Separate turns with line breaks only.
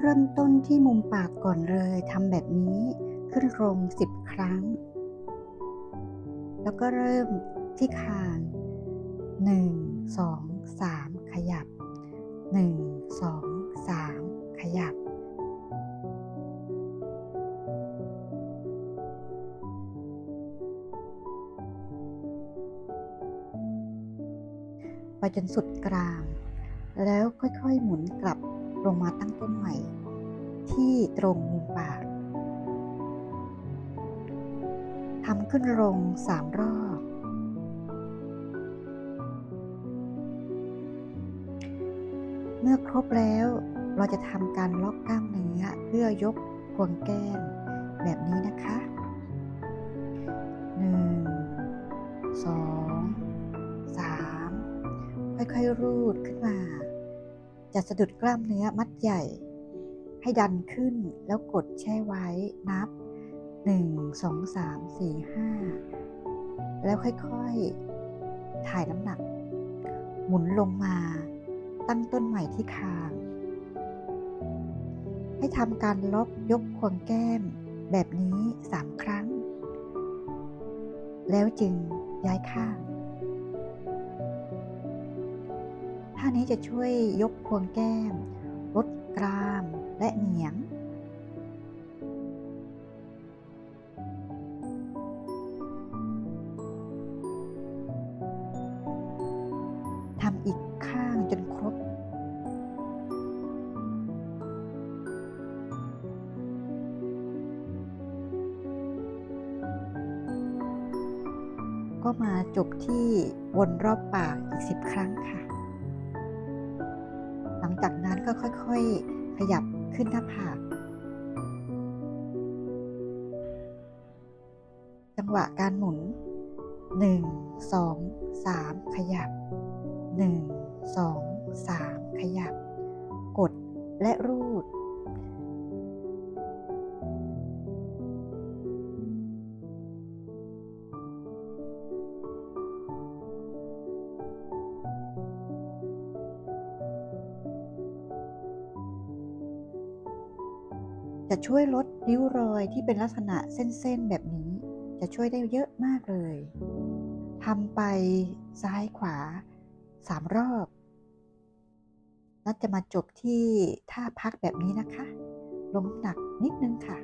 เริ่มต้นที่มุมปากก่อนเลยทำแบบนี้ขึ้นลงสิบครั้ง แล้วก็เริ่มที่คางหนึ่งสองสามขยับหนึ่งสองสามขยับ ไปจนสุดกลาง แล้วค่อยๆหมุนกลับ ลงมาตั้งต้นใหม่ ที่ตรงมุมปากทำขึ้นลงสามรอบ เมื่อครบแล้วเราจะทำการล็อกกล้ามเนื้อเพื่อยกควงแก้มแบบนี้นะคะหนึ่งสองสามค่อยๆรูดขึ้นมา จะสะดุดกล้ามเนื้อมัดใหญ่ ให้ดันขึ้นแล้วกดแช่ไว้นับ 1 2 3 4 5 แล้วค่อยๆ ถ่ายน้ำหนัก หมุนลงมาตั้งต้นใหม่ที่คาง ให้ทำการล็อกยกควงแก้มแบบนี้ 3 ครั้ง แล้วจึงย้ายข้าง ท่านี้จะช่วยยกควงแก้ม ลดกรามและเหนียง ทำอีกข้างจนครบก็มาจบที่วนรอบปากอีก10ครั้งค่ะ ลังจากนั้นก็ค่อยๆ ขยับขึ้นหน้าผาก จังหวะการหมุน 1 2 3 ขยับ 1 2 3 ขยับ กดและรูด จะช่วยลดริ้วรอยที่เป็นลักษณะเส้นๆแบบนี้ จะช่วยได้เยอะมากเลยทำไปซ้ายขวาสามรอบนัดจะมาจบที่ท่าพักแบบนี้นะคะ ลงหนักนิดนึงค่ะ